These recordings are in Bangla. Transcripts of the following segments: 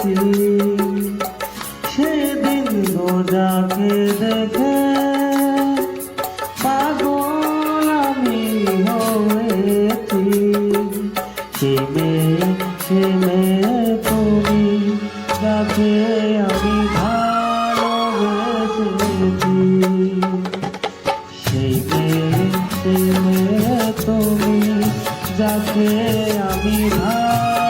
দেখি সেদিন গোজাকে দেখে পাগল আমি হয়েছি। সেমে সেমে তুমি যাকে আমি ভালোবেসেছি। সেমে সেমে তুমি যাকে আমি ভালো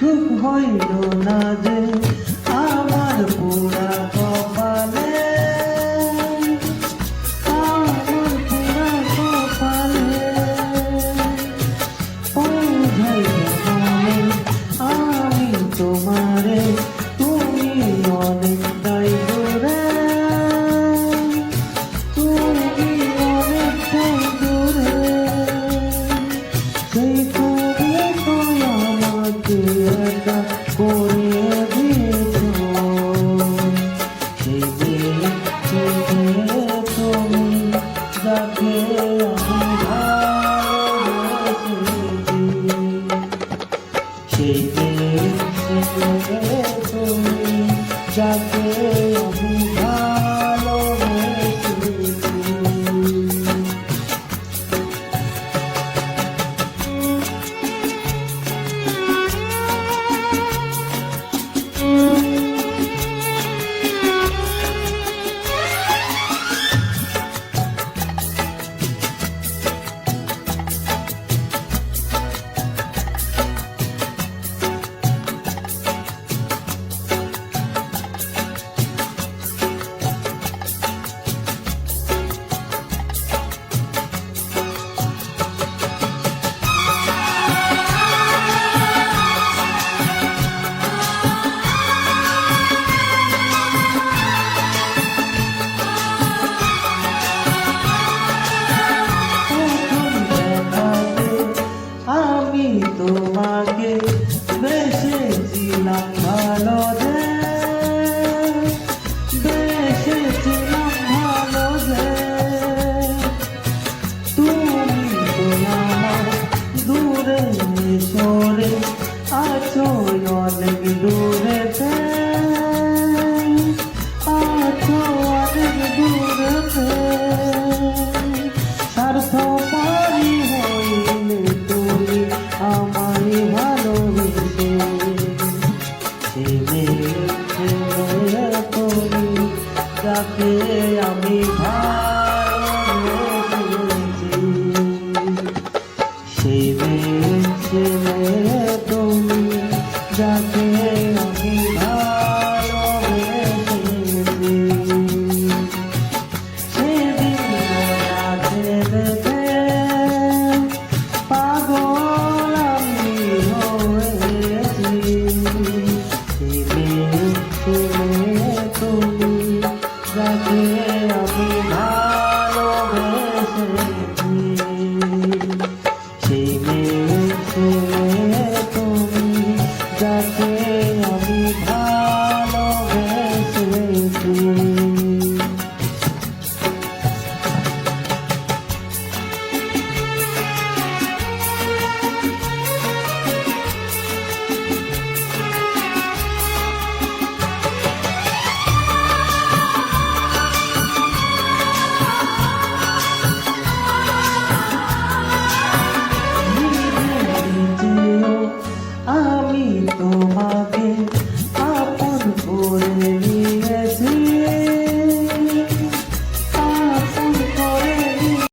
সুখ হইল না যে তুমি তোমাকে যাকে আমি সেই মেয়ে সে মেয়ে